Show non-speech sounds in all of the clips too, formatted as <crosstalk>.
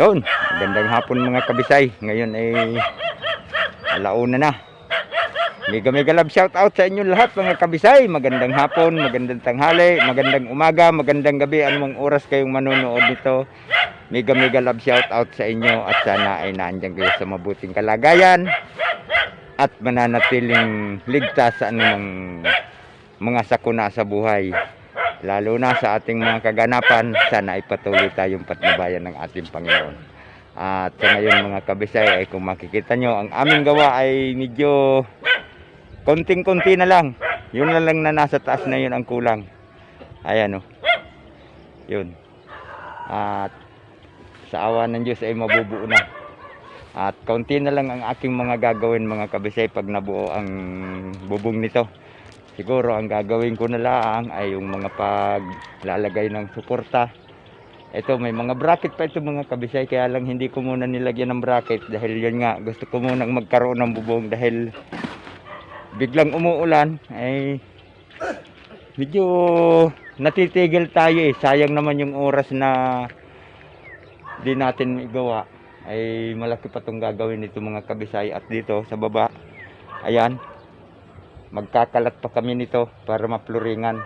Yun, magandang hapon mga kabisay. Ngayon ay alauna na. Mega mega love shout out sa inyo lahat mga kabisay. Magandang hapon, magandang tanghali, magandang umaga, magandang gabi. Anumang oras kayong manonood nito. Mega mega love shout out sa inyo at sana ay naandyan kayo sa mabuting kalagayan at mananatiling ligtas sa anumang mga sakuna sa buhay. Lalo na sa ating mga kaganapan, sana ay patuloy tayong patnubayan ng ating Panginoon. At sa ngayon mga kabisay, ay kung makikita nyo, ang aming gawa ay medyo konting-konti na lang. Yun na lang na nasa taas na yun ang kulang. Ayan o. Yun. At sa awa ng Diyos ay mabubuo na. At kaunti na lang ang aking mga gagawin mga kabisay pag nabuo ang bubong nito. Siguro ang gagawin ko na lang ay yung mga paglalagay ng suporta. Ito may mga bracket pa ito mga kabisay kaya lang hindi ko muna nilagyan ng bracket dahil yun nga gusto ko muna magkaroon ng bubong dahil biglang umuulan ay medyo natitigil tayo eh. Sayang naman yung oras na di natin igawa ay malaki pa tong gagawin nito mga kabisay at dito sa baba ayan magkakalat pa kami nito para mapluringan.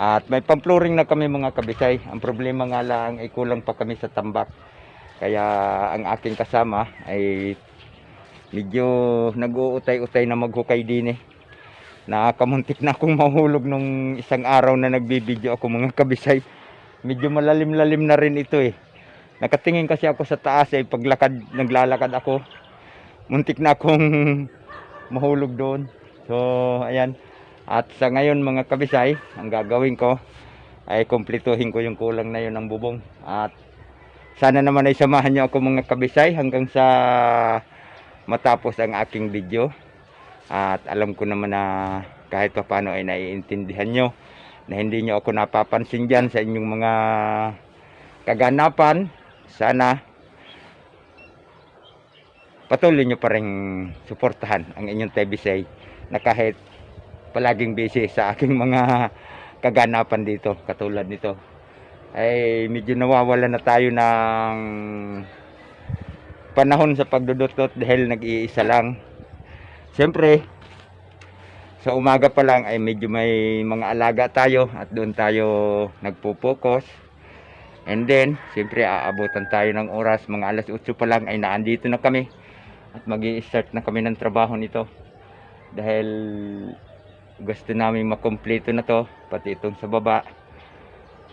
At may pampluring na kami mga kabisay. Ang problema nga lang ay kulang pa kami sa tambak. Kaya ang aking kasama ay medyo nag-uutay-utay na maghukay din eh. Nakakamuntik na akong mahulog nung isang araw na nagbibideo ako mga kabisay. Medyo malalim-lalim na rin ito eh. Nakatingin kasi ako sa taas eh. Paglakad naglalakad ako. Muntik na akong <laughs> mahulog doon so ayan. At sa ngayon mga kabisay ang gagawin ko ay kumpletuhin ko yung kulang na yun ng bubong. At sana naman ay samahan niyo ako mga kabisay hanggang sa matapos ang aking video. At alam ko naman na kahit pa paano ay naiintindihan nyo na hindi nyo ako napapansin dyan sa inyong mga kaganapan. Sana patuloy nyo pa rin suportahan ang inyong Tebisay na kahit palaging busy sa aking mga kaganapan dito katulad nito ay medyo nawawala na tayo ng panahon sa pagdudutot dahil nag-iisa lang siyempre sa umaga pa lang ay medyo may mga alaga tayo at doon tayo nagpo-focus And then, siyempre aabutan tayo ng oras, mga alas 8 pa lang ay naandito na kami. At mag start na kami ng trabaho nito. Dahil gusto namin makompleto na to, pati itong sa baba.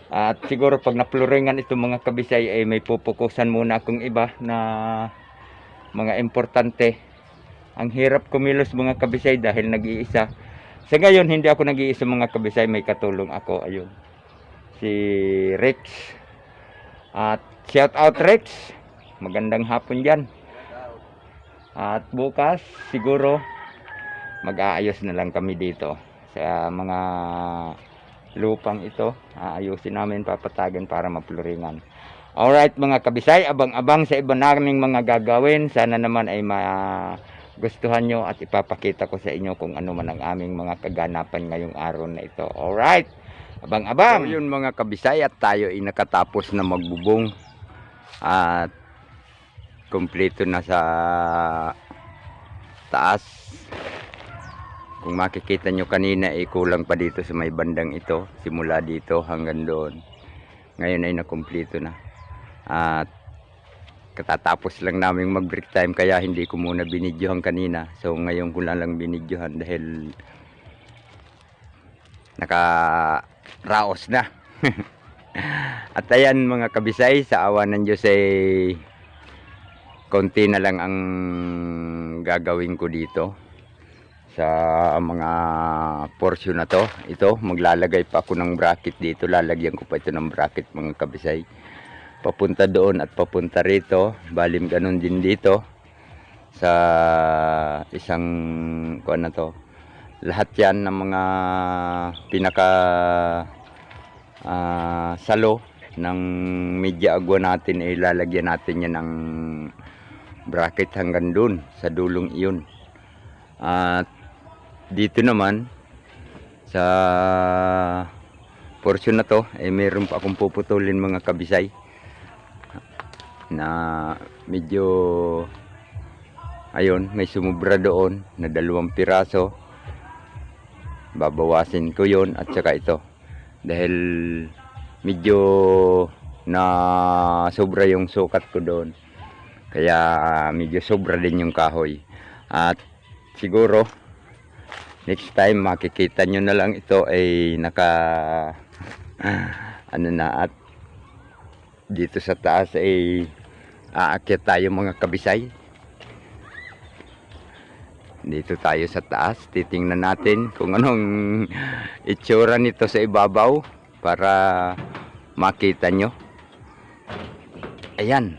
At siguro pag napluringan itong mga kabisay ay may pupukusan muna akong iba na mga importante. Ang hirap kumilos mga kabisay dahil nag-iisa. Sa ngayon, hindi ako nag-iisa mga kabisay, may katulong ako. Ayun. Si Rex. At shout out Rex. Magandang hapon diyan. At bukas siguro mag-aayos na lang kami dito sa mga lupang ito. Aayusin namin papatagan para mapluringan. Alright mga kabisay, abang-abang sa iba naming mga gagawin. Sana naman ay magustuhan nyo at ipapakita ko sa inyo kung ano man ang aming mga kaganapan ngayong araw na ito. Alright, abang-abang. So, yun mga kabisay at tayo ay nakatapos na magbubong. At kompleto na sa taas. Kung makikita nyo kanina ay kulang pa dito sa may bandang ito. Simula dito hanggang doon. Ngayon ay nakumpleto na. At katatapos lang namin mag break time kaya hindi ko muna binidyohan kanina. So ngayon ko lang lang binidyohan dahil naka raos na. <laughs> At ayan mga kabisay, sa awa ng Diyos ay konti na lang ang gagawin ko dito sa mga portion na to. Ito, maglalagay pa ako ng bracket dito. Lalagyan ko pa ito ng bracket mga kabisay. Papunta doon at papunta rito. Balim ganun din dito sa isang kuan na to. Lahat yan ng mga pinaka ah, salo ng media agwa natin ay lalagyan natin yan ng bracket hanggang dun sa dulong iyon at dito naman sa portion na to ay meron pa akong puputulin mga kabisay na medyo ayun may sumubra doon na dalawang piraso. Babawasin ko yon at saka ito. Dahil medyo na sobra yung sukat ko doon. Kaya medyo sobra din yung kahoy. At siguro next time makikita nyo na lang ito ay naka ano na at dito sa taas ay aakyat tayo mga kabisay. Dito tayo sa taas titingnan natin kung anong itsura nito sa ibabaw para makita nyo. Ayan.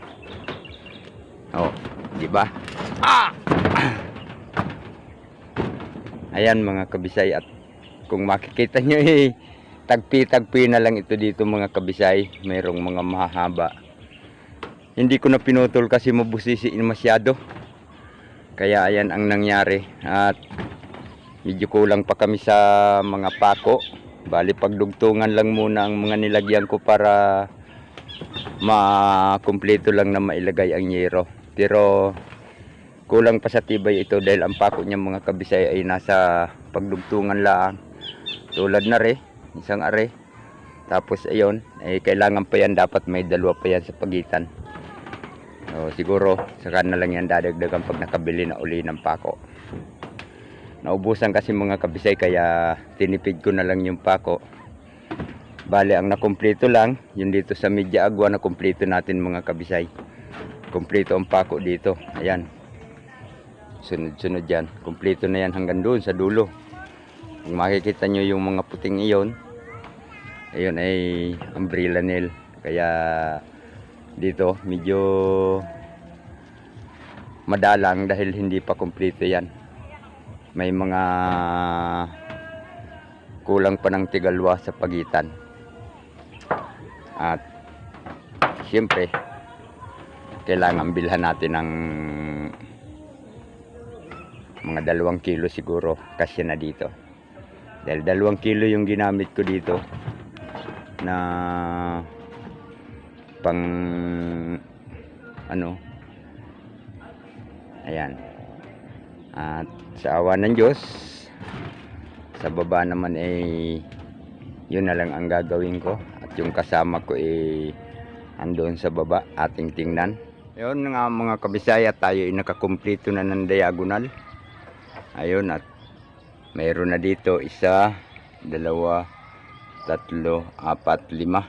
Oh di ba? Ah! Ayan mga kabisay at kung makikita nyo <laughs> eh tagpi-tagpi na lang ito dito mga kabisay. Mayroong mga mahaba. Hindi ko na pinutol kasi mabusisi masyado. Kaya ayan ang nangyari. At medyo kulang pa kami sa mga pako. Bali pagdugtungan lang muna ang mga nilagyan ko para makumpleto lang na mailagay ang yero. Pero kulang pa sa tibay ito dahil ang pako niya mga kabisay ay nasa pagdugtungan lang. Tulad na re isang are. Tapos ayun eh, kailangan pa yan. Dapat may dalawa pa yan sa pagitan. O, siguro saka na lang yan dadagdagan pag nakabili na uli ng pako. Naubusan kasi mga kabisay kaya tinipid ko na lang yung pako. Bali ang nakumpleto lang yung dito sa media agwa na kumpleto natin mga kabisay. Kumpleto ang pako dito. Ayan sunod sunod yan. Kumpleto na yan hanggang doon sa dulo. Kung makikita nyo yung mga puting iyon ayun ay umbrella nail. Kaya dito medyo madalang dahil hindi pa kumpleto yan. May mga kulang pa ng tigalwa sa pagitan. At siyempre kailangan bilhan natin ng mga dalawang kilo siguro kasi na dito. Dahil dalawang kilo yung ginamit ko dito na pang ano? Ayan. At sa awa ng Diyos sa baba naman ay yun na lang ang gagawin ko. At yung kasama ko ay andun sa baba ating tingnan. Yun nga mga kabisaya tayo ay nakakumpleto na ng diagonal ayun at mayroon na dito isa, dalawa, tatlo, apat, lima.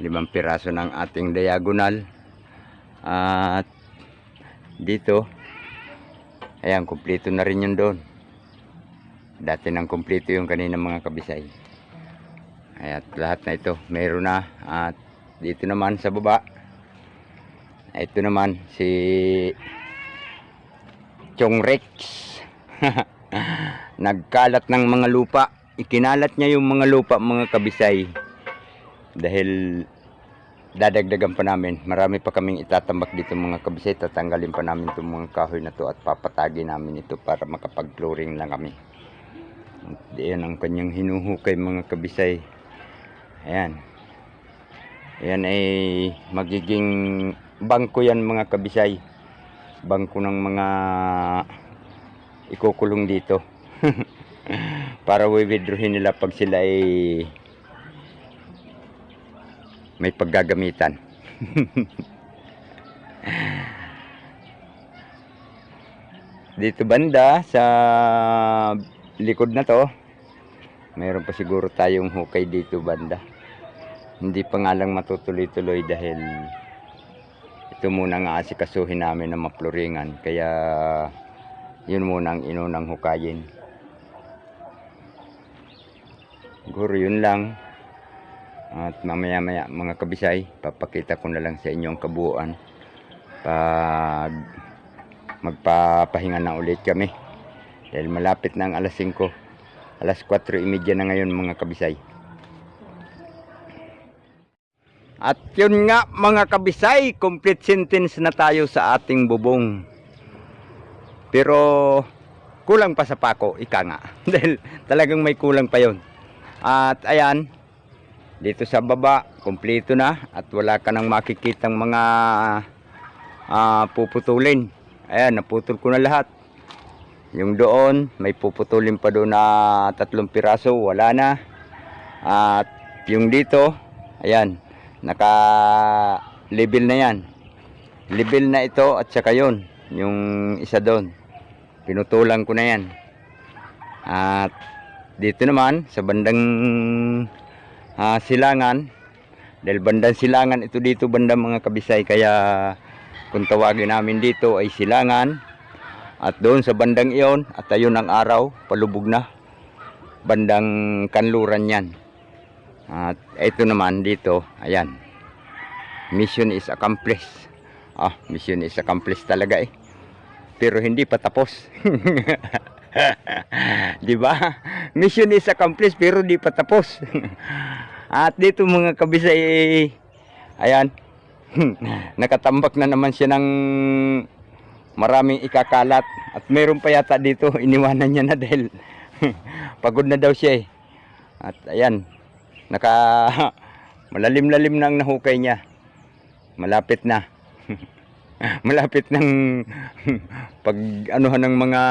Limang piraso ng ating diagonal. At dito, ayan, kumpleto na rin yun doon. Dati nang kumpleto yung kanina mga kabisay. At lahat na ito, mayroon na. At dito naman sa baba, ito naman si Chong Rex. <laughs> nagkalat ng mga lupa. Ikinalat niya yung mga lupa mga kabisay. Dahil dadagdagan pa namin. Marami pa kaming itatambak dito mga kabisay. Tatanggalin pa namin itong mga kahoy na to at papatagi namin ito para makapag flooring lang kami. Diyan ang kanyang hinuhukay mga kabisay. Ayan. Ayan ay magiging bangko yan mga kabisay. Bangko ng mga ikukulong dito. <laughs> Para withdrawin nila pag sila ay may paggagamitan. <laughs> Dito banda sa likod na to mayroon pa siguro tayong hukay dito banda. Hindi pa nga lang matutuloy-tuloy dahil ito muna nga asikasuhin namin na mapluringan. Kaya yun muna ang inunang hukayin. Siguro yun lang. At mamaya maya mga kabisay papakita ko na lang sa inyo ang kabuuan. Pag magpapahinga na ulit kami. Dahil malapit na ang alas 5 alas 4.30 na ngayon mga kabisay. At yun nga mga kabisay complete sentence na tayo sa ating bubong pero kulang pa sa pako, ika nga. <laughs> Dahil talagang may kulang pa yon. At ayan, dito sa baba, kumpleto na at wala ka nang makikitang mga ah, puputulin. Ayan, naputol ko na lahat. Yung doon, may puputulin pa doon na tatlong piraso, wala na. At yung dito, ayan, naka level na yan. Level na ito at saka yun, yung isa doon. Pinutulan ko na yan. At dito naman, sa bandang ah, silangan, dahil bandang silangan ito dito, bandang mga kabisay, kaya kung tawagin namin dito ay silangan. At doon sa bandang iyon, at ayun ang araw, palubog na. Bandang kanluran yan. At ito naman dito, ayan. Mission is accomplished. Ah, mission is accomplished talaga eh. Pero hindi pa tapos. <laughs> 'Di ba? Mission is accomplished pero di pa tapos. <laughs> At dito mga kabisay, ayan. <laughs> Nakatambak na naman siya ng maraming ikakalat. At meron pa yata dito, iniwanan niya na dahil pagod na daw siya eh. At ayan, naka malalim-lalim na ang nahukay niya. Malapit na. <laughs> Malapit ng <laughs> pag anuhan ng mga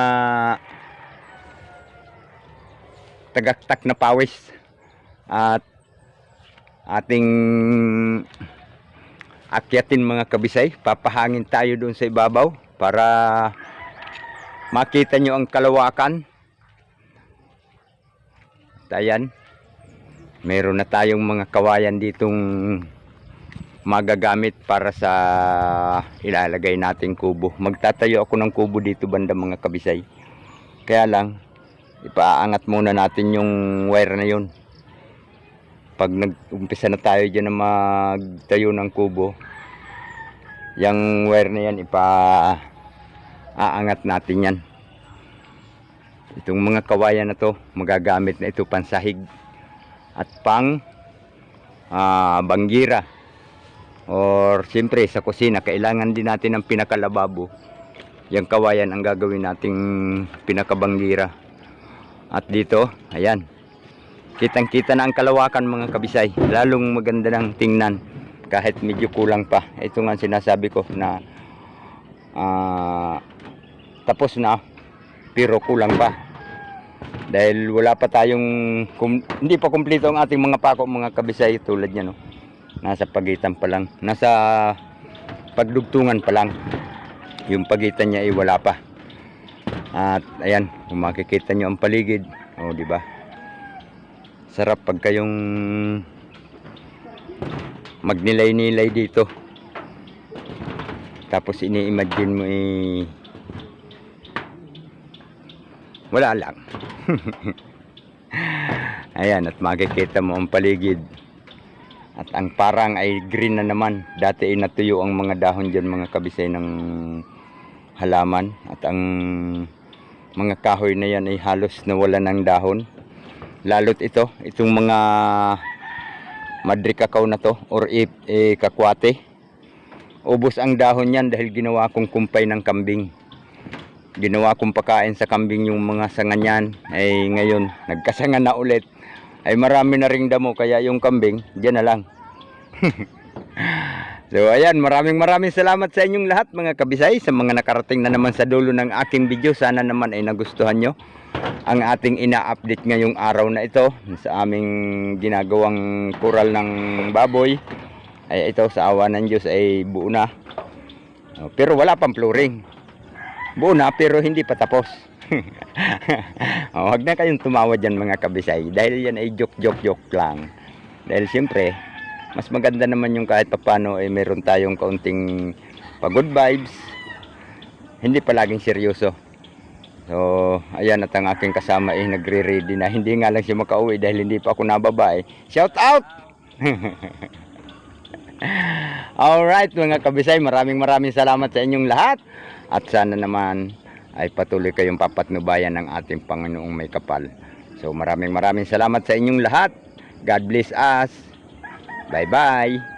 tagaktak na pawis at ating akyatin mga kabisay papahangin tayo doon sa ibabaw para makita nyo ang kalawakan Ayan. Meron na tayong mga kawayan ditong magagamit para sa ilalagay nating kubo. Magtatayo ako ng kubo dito banda mga kabisay. Kaya lang, ipaangat muna natin yung wire na yun. Pag nag-umpisa na tayo dyan na magtayo ng kubo, yung wire na yan, ipa aangat natin yan. Itong mga kawayan na to, magagamit na ito pansahig at pang ah, banggira. Or siyempre sa kusina, kailangan din natin ng pinakalababo. Yung kawayan ang gagawin nating pinakabanggira. At dito, ayan. Kitang kita na ang kalawakan mga kabisay. Lalong maganda ng tingnan kahit medyo kulang pa. Ito nga sinasabi ko na ah, tapos na pero kulang pa. Dahil wala pa tayong hindi pa kumpleto ang ating mga pako mga kabisay tulad niya no. Nasa pagitan pa lang, nasa pagdugtungan pa lang. Yung pagitan niya ay wala pa. At ayan, kung makikita niyo ang paligid, oh di ba? Sarap pag kayong magnilay-nilay dito. Tapos ini-imagine mo eh wala lang. <laughs> Ayan, at makikita mo ang paligid. At ang parang ay green na naman. Dati ay natuyo ang mga dahon dyan, mga kabisay ng halaman. At ang mga kahoy na yan ay halos nawala ng dahon. Lalot ito, itong mga madri kakao na to or if eh, kakwate. Ubos ang dahon yan dahil ginawa kong kumpay ng kambing ginawa kong pakain sa kambing yung mga sanga niyan ay ngayon nagkasanga na ulit ay marami na ring damo kaya yung kambing dyan na lang. <laughs> So ayan maraming maraming salamat sa inyong lahat mga kabisay sa mga nakarating na naman sa dulo ng aking video. Sana naman ay nagustuhan nyo ang ating ina-update ngayong araw na ito sa aming ginagawang kural ng baboy. Ay ito sa awa ng Diyos ay buo na. Oh, pero wala pang flooring. Buo na pero hindi pa tapos. <laughs> oh, wag na kayong tumawa dyan mga kabisay dahil yan ay joke joke joke lang. Dahil siyempre, mas maganda naman yung kahit papano ay meron tayong kaunting pagod vibes. Hindi palaging seryoso. So, ayan at ang aking kasama ay nagre-ready na. Hindi nga lang siya makauwi dahil hindi pa ako nababae. Shout out! <laughs> Alright mga kabisay, maraming maraming salamat sa inyong lahat. At sana naman ay patuloy kayong papatnubayan ng ating Panginoong may kapal. So maraming maraming salamat sa inyong lahat. God bless us. Bye bye.